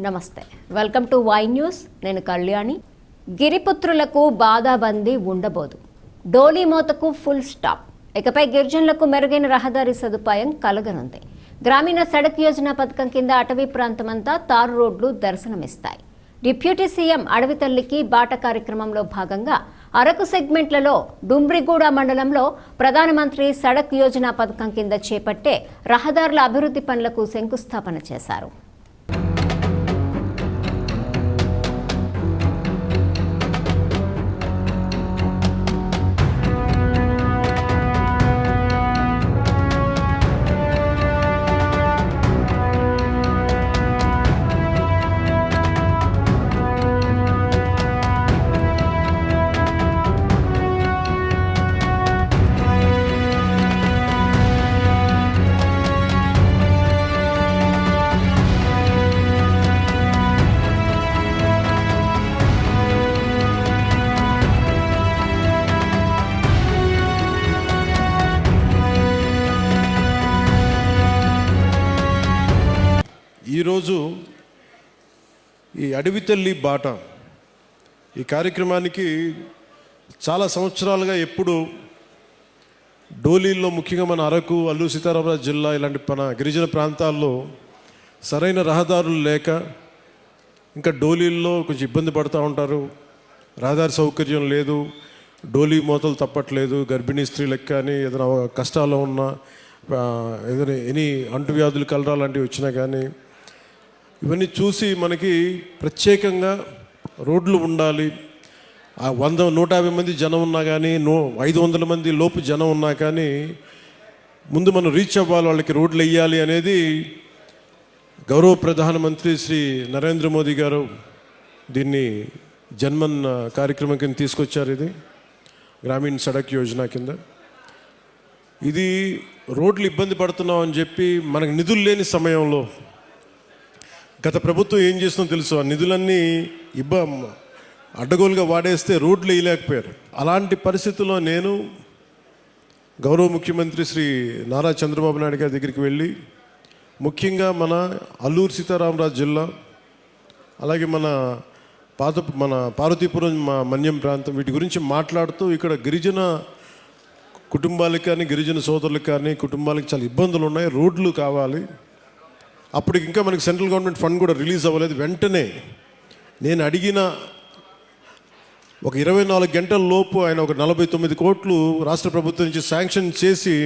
నమస్తే. Welcome to why news నేను కళ్యాణి. గిరిపుత్రులకు బాధాబందీ ఉండబోదు. డోలీ మోతకు ఫుల్ స్టాప్ ఇకపై గిరిజనులకు మెరుగైన రహదారి సదుపాయం కలగనుంది. గ్రామీణ సడక్ యోజన పథకం కింద అటవీ ప్రాంతమంతా తారు రోడ్లు దర్శనమిస్తాయి. డిప్యూటీ సీఎం అడవి తల్లికి బాట కార్యక్రమంలో భాగంగా అరకు సెగ్మెంట్లలో డుమ్రిగూడ మండలంలో ప్రధానమంత్రి సడక్ యోజన పథకం కింద చేపట్టే రహదారుల అభివృద్ధి పనులకు శంకుస్థాపన చేశారు. ఈరోజు ఈ అడవి తల్లి బాట ఈ కార్యక్రమానికి చాలా సంవత్సరాలుగా ఎప్పుడు డోలీల్లో ముఖ్యంగా మన అరకు అల్లు సీతారామరాజు జిల్లా ఇలాంటి మన గిరిజన ప్రాంతాల్లో సరైన రహదారులు లేక ఇంకా డోలీల్లో కొంచెం ఇబ్బంది పడుతూ ఉంటారు. రహదారి సౌకర్యం లేదు. డోలీ మూతలు తప్పట్లేదు. గర్భిణీ స్త్రీలకు కానీ ఏదైనా కష్టాల్లో ఉన్న ఏదైనా ఎనీ అంటువ్యాధులు కలరా లాంటివి వచ్చినా కానీ ఇవన్నీ చూసి మనకి ప్రత్యేకంగా రోడ్లు ఉండాలి. ఆ వంద నూట యాభై మంది జనం ఉన్నా కానీ నూ ఐదు వందల మంది లోపు జనం ఉన్నా కానీ ముందు మనం రీచ్ అవ్వాలి వాళ్ళకి రోడ్లు వేయాలి అనేది గౌరవ ప్రధానమంత్రి శ్రీ నరేంద్ర మోదీ గారు దీన్ని జన్మన్ కార్యక్రమం కింద తీసుకొచ్చారు ఇది గ్రామీణ సడక్ యోజన కింద. ఇది రోడ్లు ఇబ్బంది పడుతున్నాం అని చెప్పి మనకు నిధులు లేని సమయంలో గత ప్రభుత్వం ఏం చేస్తుందో తెలుసు? ఆ నిధులన్నీ ఇబ్బ. అడ్డగోలుగా వాడేస్తే రోడ్లు వేయలేకపోయారు అలాంటి పరిస్థితుల్లో నేను గౌరవ ముఖ్యమంత్రి శ్రీ నారా చంద్రబాబు నాయుడు గారి దగ్గరికి వెళ్ళి ముఖ్యంగా మన అల్లూరు సీతారామరాజు జిల్లా అలాగే మన పాత మన పార్వతీపురం మా మన్యం ప్రాంతం వీటి గురించి మాట్లాడుతూ ఇక్కడ గిరిజన కుటుంబాలకు కానీ గిరిజన సోదరులకు కానీ కుటుంబాలకు చాలా ఇబ్బందులు ఉన్నాయి. రోడ్లు కావాలి. అప్పటికి ఇంకా మనకి సెంట్రల్ గవర్నమెంట్ ఫండ్ కూడా రిలీజ్ అవ్వలేదు. వెంటనే నేను అడిగిన ఒక ఇరవై నాలుగు గంటల లోపు ఆయన ఒక నలభై తొమ్మిది కోట్లు రాష్ట్ర ప్రభుత్వం నుంచి శాంక్షన్ చేసి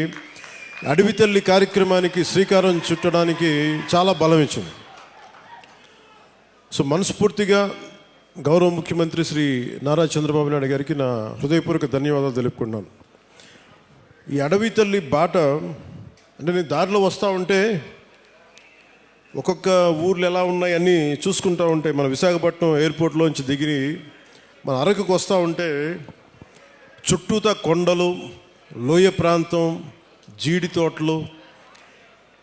అడవి తల్లి కార్యక్రమానికి శ్రీకారం చుట్టడానికి చాలా బలం ఇచ్చింది. సో మనస్ఫూర్తిగా గౌరవ ముఖ్యమంత్రి శ్రీ నారా చంద్రబాబు నాయుడు గారికి నా హృదయపూర్వక ధన్యవాదాలు తెలుపుకున్నాను ఈ అడవి తల్లి బాట అంటే నేను దారిలో వస్తూ ఉంటే ఒక్కొక్క ఊర్లు ఎలా ఉన్నాయి అన్నీ చూసుకుంటూ ఉంటే మన విశాఖపట్నం ఎయిర్పోర్ట్లోంచి దిగి మన అరకుకు వస్తూ ఉంటే చుట్టూతా కొండలు లోయ ప్రాంతం జీడి తోటలు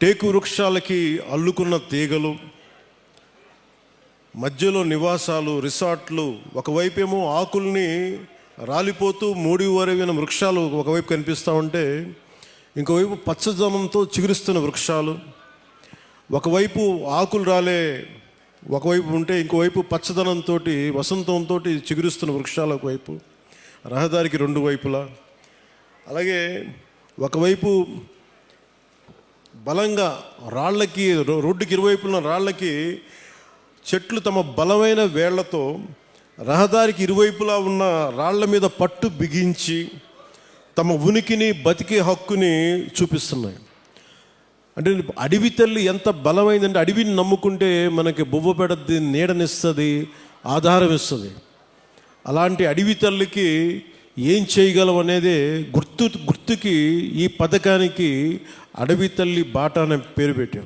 టేకు వృక్షాలకి అల్లుకున్న తీగలు మధ్యలో నివాసాలు రిసార్ట్లు ఒకవైపేమో ఆకుల్ని రాలిపోతూ మూడి వరవిన వృక్షాలు ఒకవైపు కనిపిస్తూ ఉంటే ఇంకోవైపు పచ్చదనంతో చిగురిస్తున్న వృక్షాలు ఒకవైపు ఆకులు రాలే ఒకవైపు ఉంటే ఇంకోవైపు పచ్చదనంతో వసంతంతో చిగురిస్తున్న వృక్షాలు ఒకవైపు రహదారికి రెండు వైపులా. అలాగే ఒకవైపు బలంగా రాళ్ళకి రో- రోడ్డుకి ఇరువైపున రాళ్ళకి చెట్లు తమ బలమైన వేళ్ళతో రహదారికి ఇరువైపులా ఉన్న రాళ్ళ మీద పట్టు బిగించి తమ ఉనికిని బతికే హక్కుని చూపిస్తున్నాయి. అంటే అడవి తల్లి ఎంత బలమైందంటే అడవిని నమ్ముకుంటే మనకి బొవ్వ పెడద్ది నీడనిస్తుంది ఆధారం ఇస్తుంది. అలాంటి అడవి తల్లికి ఏం చేయగలం అనేది గుర్తు గుర్తుకి ఈ పథకానికి అడవి తల్లి బాట అనే పేరు పెట్టాం